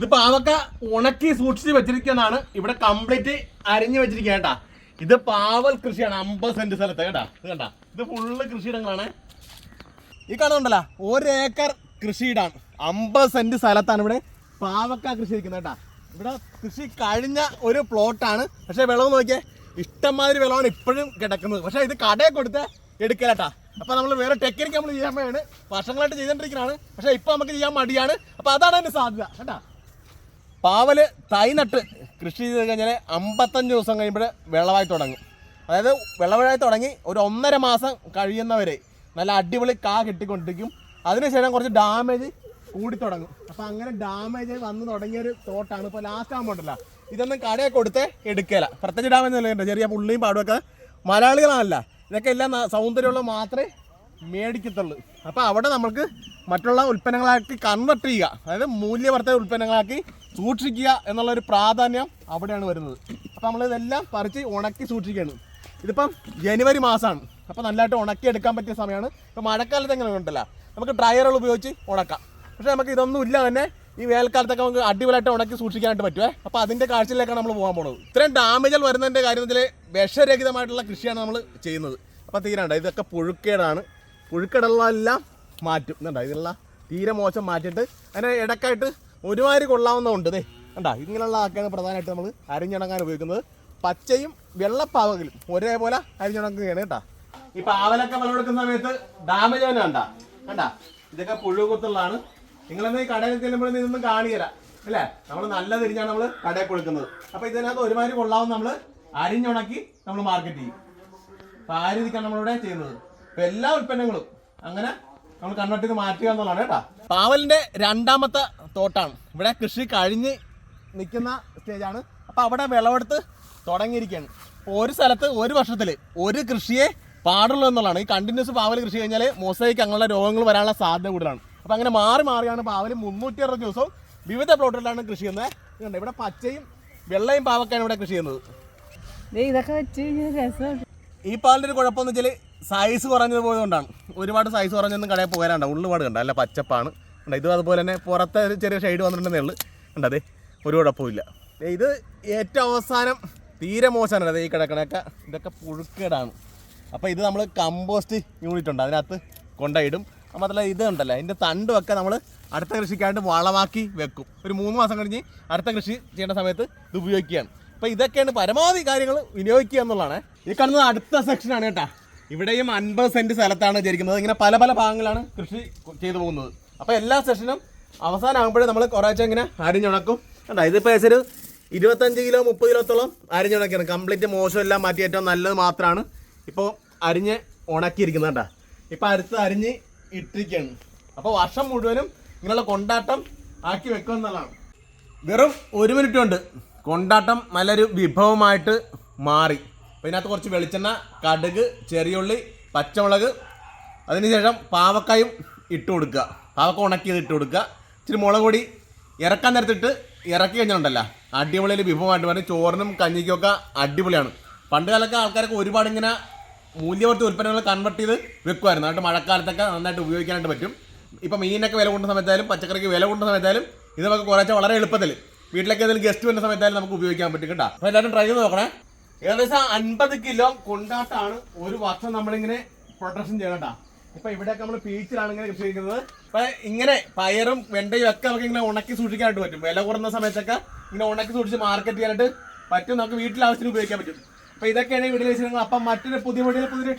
ഇത് പാവക്ക ഉണക്കി സൂക്ഷിച്ച് വെച്ചിരിക്കുന്നതാണ്. ഇവിടെ കംപ്ലീറ്റ് അരിഞ്ഞു വെച്ചിരിക്കുക കേട്ടാ. ഇത് പാവൽ കൃഷിയാണ് അമ്പത് സെന്റ് സ്ഥലത്ത് കേട്ടാ. ഇത് കണ്ടാ. ഇത് ഫുള്ള് കൃഷിയിടങ്ങളാണ്. ഈ കാണുന്നുണ്ടല്ലോ ഒരേക്കർ കൃഷിയിടാണ് അമ്പത് സെന്റ് സ്ഥലത്താണ് ഇവിടെ പാവക്ക കൃഷി ഇരിക്കുന്നത് കേട്ടാ. ഇവിടെ കൃഷി കഴിഞ്ഞ ഒരു പ്ലോട്ടാണ് പക്ഷെ വിളവ് നോക്കിയേ ഇഷ്ടംമാതിരി വിളവാണ് ഇപ്പോഴും കിടക്കുന്നത്. പക്ഷെ ഇത് കടയിൽ കൊടുത്ത് എടുക്കലട്ടാ അപ്പൊ നമ്മൾ വേറെ ടെക്നിക്ക് നമ്മൾ ചെയ്യാൻ വേണ്ടി വർഷങ്ങളായിട്ട് ചെയ്തോണ്ടിരിക്കുന്നതാണ് പക്ഷെ ഇപ്പൊ നമുക്ക് ചെയ്യാൻ മടിയാണ്. അപ്പൊ അതാണ് അതിന്റെ സാധ്യത കേട്ടാ. പാവൽ തൈ നട്ട് കൃഷി ചെയ്ത് കഴിഞ്ഞാൽ അമ്പത്തഞ്ച് ദിവസം കഴിയുമ്പോൾ വിളവായി തുടങ്ങും. അതായത് വെള്ളമായി തുടങ്ങി ഒരു ഒന്നര മാസം കഴിയുന്നവരെ നല്ല അടിപൊളി കാ കിട്ടിക്കൊണ്ടിരിക്കും. അതിനുശേഷം കുറച്ച് ഡാമേജ് കൂടി തുടങ്ങും. അപ്പം അങ്ങനെ ഡാമേജ് വന്ന് തുടങ്ങിയ ഒരു തോട്ടാണ് ഇപ്പോൾ ലാസ്റ്റ് ആകുമ്പോൾ ഉണ്ടല്ലോ ഇതൊന്നും കടയെ കൊടുത്ത് എടുക്കല. പ്രത്യേകിച്ച് ഡാമേജ് ഒന്നും ചെറിയ പുള്ളിയും പാടുമൊക്കെ മലയാളികളാണല്ല. ഇതൊക്കെ എല്ലാം സൗന്ദര്യമുള്ള മാത്രമേ മേടിക്കത്തുള്ളൂ. അപ്പോൾ അവിടെ നമ്മൾക്ക് മറ്റുള്ള ഉൽപ്പന്നങ്ങളാക്കി കൺവെർട്ട് ചെയ്യുക. അതായത് മൂല്യവർദ്ധ ഉൽപ്പന്നങ്ങളാക്കി സൂക്ഷിക്കുക എന്നുള്ള ഒരു പ്രാധാന്യം അവിടെയാണ് വരുന്നത്. അപ്പോൾ നമ്മൾ ഇതെല്ലാം പറിച്ച് ഉണക്കി സൂക്ഷിക്കുകയാണ്. ഇതിപ്പം ജനുവരി മാസമാണ്. അപ്പോൾ നല്ലതായിട്ട് ഉണക്കി എടുക്കാൻ പറ്റിയ സമയമാണ്. ഇപ്പോൾ മഴക്കാലത്ത് എങ്ങനെ ഉണ്ടല്ല? നമുക്ക് ഡ്രയറുകൾ ഉപയോഗിച്ച് ഉണക്കാം. പക്ഷേ നമുക്ക് ഇതൊന്നും ഇല്ല തന്നെ. ഈ വേൽക്കാലത്തൊക്കെ നമുക്ക് അടിപൊളിയായിട്ട് ഉണക്കി സൂക്ഷിക്കാനായിട്ട് പറ്റുമേ അപ്പോൾ അതിന്റെ കാഴ്ചയിലേക്കാണ് നമ്മൾ പോകാൻ പോകുന്നത് ഇത്രയും ഡാമേജുകൾ വരുന്നതിന്റെ കാര്യത്തിൽ വിഷരഹിതമായിട്ടുള്ള കൃഷിയാണ് നമ്മൾ ചെയ്യുന്നത്. അപ്പോൾ തീരാണ്ട്. ഇതൊക്കെ പുഴുക്കേടാണ്. പുഴുക്കേടെല്ലാം മാറ്റും. എന്താ ഇതിലുള്ള തീരെ മോശം മാറ്റിയിട്ട് അതിനെ ഇടക്കായിട്ട് ഒരുമാതിരി കൊള്ളാവുന്നതുണ്ട് ദേ. കണ്ടാ? ഇങ്ങനെയുള്ള ആക്കാണ് പ്രധാനമായിട്ട് നമ്മൾ അരിഞ്ഞുണങ്ങാൻ ഉപയോഗിക്കുന്നത്. പച്ചയും വെള്ളപ്പാവകലും ഒരേപോലെ അരിഞ്ഞുണക്കുകയാണ് കേട്ടാ. ഈ പാവലൊക്കെ വിളവെടുക്കുന്ന സമയത്ത് ഡാമേജ് തന്നെ കണ്ടാ? കണ്ടാ? ഇതൊക്കെ പുഴുകുത്തുള്ളതാണ്. നിങ്ങളെന്ന് ഈ കടയിൽ ചെല്ലുമ്പോഴും ഇതൊന്നും കാണിയല്ല അല്ലേ? നമ്മൾ നല്ല തിരിഞ്ഞാണ് നമ്മൾ കടയിൽ കൊടുക്കുന്നത്. അപ്പൊ ഇതിനകത്ത് ഒരുമാതിരി കൊള്ളാവുന്ന നമ്മൾ അരിഞ്ഞുണക്കി നമ്മൾ മാർക്കറ്റ് ചെയ്യും. അപ്പൊ ആ രീതിക്കാണ് നമ്മളിവിടെ ചെയ്യുന്നത്. എല്ലാ ഉൽപ്പന്നങ്ങളും അങ്ങനെ നമ്മൾ കൺവേർട്ട് ചെയ്ത് മാറ്റുക എന്നുള്ളതാണ് കേട്ടോ. പാവലിന്റെ രണ്ടാമത്തെ തോട്ടാണ്. ഇവിടെ കൃഷി കഴിഞ്ഞ് നിൽക്കുന്ന സ്റ്റേജാണ് അപ്പൊ അവിടെ വിളവെടുത്ത് തുടങ്ങിയിരിക്കുകയാണ്. ഒരു സ്ഥലത്ത് ഒരു വർഷത്തിൽ ഒരു കൃഷിയെ പാടുള്ളൂ എന്നുള്ളതാണ്. ഈ കണ്ടിന്യൂസ് പാവൽ കൃഷി കഴിഞ്ഞാൽ മൊസൈക്ക് അങ്ങനെയുള്ള രോഗങ്ങൾ വരാനുള്ള സാധ്യത കൂടുതലാണ്. അപ്പൊ അങ്ങനെ മാറി മാറിയാണ് പാവൽ മുന്നൂറ്റി അറുപത് ദിവസവും വിവിധ പ്ലോട്ടുകളിലാണ് കൃഷി ചെയ്യുന്നത്. ഇതുണ്ട്. ഇവിടെ പച്ചയും വെള്ളയും പാവക്കാണ് ഇവിടെ കൃഷി ചെയ്യുന്നത്. ഇതൊക്കെ വെച്ച് കഴിഞ്ഞാൽ രസമുണ്ട് ഈ പാലിന്റെ ഒരു കുഴപ്പമെന്ന് വെച്ചാൽ സൈസ് കുറഞ്ഞത് പോയതുകൊണ്ടാണ്. ഒരുപാട് സൈസ് കുറഞ്ഞൊന്നും കടയിൽ പോകാനുണ്ട്. ഉള്ളുപാട് കണ്ട. അല്ല പച്ചപ്പാണ്. ഉണ്ട് ഇതും അതുപോലെ തന്നെ പുറത്തെ ഒരു ചെറിയ ഷെയ്ഡ് വന്നിട്ടുണ്ടെന്നേ ഉള്ളു. ഉണ്ട് അതെ ഒരു കുഴപ്പമില്ല ഇത് ഏറ്റവും അവസാനം തീരെ മോശമാണ്. അതെ ഈ കിടക്കണൊക്കെ ഇതൊക്കെ പുഴുക്കേടാണ്. അപ്പോൾ ഇത് നമ്മൾ കമ്പോസ്റ്റ് യൂണിറ്റ് ഉണ്ട്. അതിനകത്ത് കൊണ്ടുപോയിടും മാത്രമല്ല ഇത് ഉണ്ടല്ലോ അതിന്റെ തണ്ടുമൊക്കെ നമ്മൾ അടുത്ത കൃഷിക്കായിട്ട് വളമാക്കി വെക്കും. ഒരു മൂന്ന് മാസം കഴിഞ്ഞ് അടുത്ത കൃഷി ചെയ്യേണ്ട സമയത്ത് ഇത് ഉപയോഗിക്കുകയാണ്. അപ്പോൾ ഇതൊക്കെയാണ് പരമാവധി കാര്യങ്ങൾ വിനിയോഗിക്കുക എന്നുള്ളതാണ്. ഈ കാണുന്നത് അടുത്ത സെക്ഷനാണ് കേട്ടാ. ഇവിടെയും അൻപത് സെന്റ് സ്ഥലത്താണ് വിചാരിക്കുന്നത്. ഇങ്ങനെ പല പല ഭാഗങ്ങളാണ് കൃഷി ചെയ്തു പോകുന്നത്. അപ്പോൾ എല്ലാ സെഷനും അവസാനമാകുമ്പോഴേ നമ്മൾ കുറേശ്ശെ ഇങ്ങനെ അരിഞ്ഞുണക്കും. കണ്ടാ ഇതിപ്പോൾ ഏകദേശം ഒരു ഇരുപത്തഞ്ച് കിലോ മുപ്പത് കിലോത്തോളം അരിഞ്ഞുണക്കിയാണ് കംപ്ലീറ്റ് മോശമെല്ലാം മാറ്റി ഏറ്റവും നല്ലത് മാത്രമാണ്. ഇപ്പോൾ അരിഞ്ഞ് ഉണക്കിയിരിക്കുന്നത് കേട്ടാ ഇപ്പോൾ അടുത്ത് അരിഞ്ഞ് ഇട്ടിരിക്കുകയാണ്. അപ്പോൾ വർഷം മുഴുവനും ഇങ്ങനെയുള്ള കൊണ്ടാട്ടം ആക്കി വെക്കുക വെറും ഒരു മിനിറ്റ് കൊണ്ട് കൊണ്ടാട്ടം നല്ലൊരു വിഭവമായിട്ട് മാറി. അപ്പോൾ ഇതിനകത്ത് കുറച്ച് വെളിച്ചെണ്ണ കടുക് ചെറിയുള്ളി പച്ചമുളക്. അതിനുശേഷം പാവക്കായും ഇട്ട് കൊടുക്കുക. പാവക്ക ഉണക്കിയത് ഇട്ട് കൊടുക്കുക. ഇച്ചിരി മുളക് പൊടി ഇറക്കാൻ നേരത്തിട്ട് ഇറക്കി കഴിഞ്ഞിട്ടുണ്ടല്ലോ. അടിപൊളിയിൽ വിഭവമായിട്ട് പറഞ്ഞ് ചോറിനും കഞ്ഞിക്കൊക്കെ അടിപൊളിയാണ്. പണ്ട് കാലത്ത് ആൾക്കാരൊക്കെ ഒരുപാട് ഇങ്ങനെ മൂല്യവർദ്ധിത ഉൽപ്പന്നങ്ങൾ കൺവെർട്ട് ചെയ്ത് വെക്കുമായിരുന്നു. അതുകൊണ്ട് മഴക്കാലത്തൊക്കെ നന്നായിട്ട് ഉപയോഗിക്കാനായിട്ട് പറ്റും. ഇപ്പം മീനൊക്കെ വില കൊണ്ട സമയത്തായാലും പച്ചക്കറിക്ക് വില കൊണ്ട സമയത്തായാലും ഇത് നമുക്ക് വളരെ എളുപ്പത്തിൽ വീട്ടിലേക്ക് ഏതെങ്കിലും ഗസ്റ്റ് വരുന്ന സമയത്തായാലും നമുക്ക് ഉപയോഗിക്കാൻ പറ്റും കേട്ടോ. അപ്പോൾ എല്ലാവരും ട്രൈ ചെയ്ത് നോക്കണേ. ഏകദേശം അൻപത് കിലോ കൊണ്ടാട്ടാണ് ഒരു വർഷം നമ്മളിങ്ങനെ പ്രൊട്ടക്ഷൻ ചെയ്യണം കേട്ടോ. ഇപ്പൊ ഇവിടെയൊക്കെ നമ്മൾ പീച്ചിലാണ് ഇങ്ങനെ കൃഷി ചെയ്യുന്നത്. അപ്പൊ ഇങ്ങനെ പയറും വെണ്ടയും ഒക്കെ നമുക്ക് ഇങ്ങനെ ഉണക്കി സൂക്ഷിക്കാനായിട്ട് പറ്റും. വില കുറഞ്ഞ സമയത്തൊക്കെ ഇങ്ങനെ ഉണക്കി സൂക്ഷിച്ച് മാർക്കറ്റ് ചെയ്യാനായിട്ട് പറ്റും. നമുക്ക് വീട്ടിൽ ആവശ്യത്തിന് ഉപയോഗിക്കാൻ പറ്റും. അപ്പൊ ഇതൊക്കെയാണ് ഇവിടെ വെച്ചിരുന്നത് അപ്പം മറ്റൊരു പുതിയ വീട്ടിൽ പുതിയ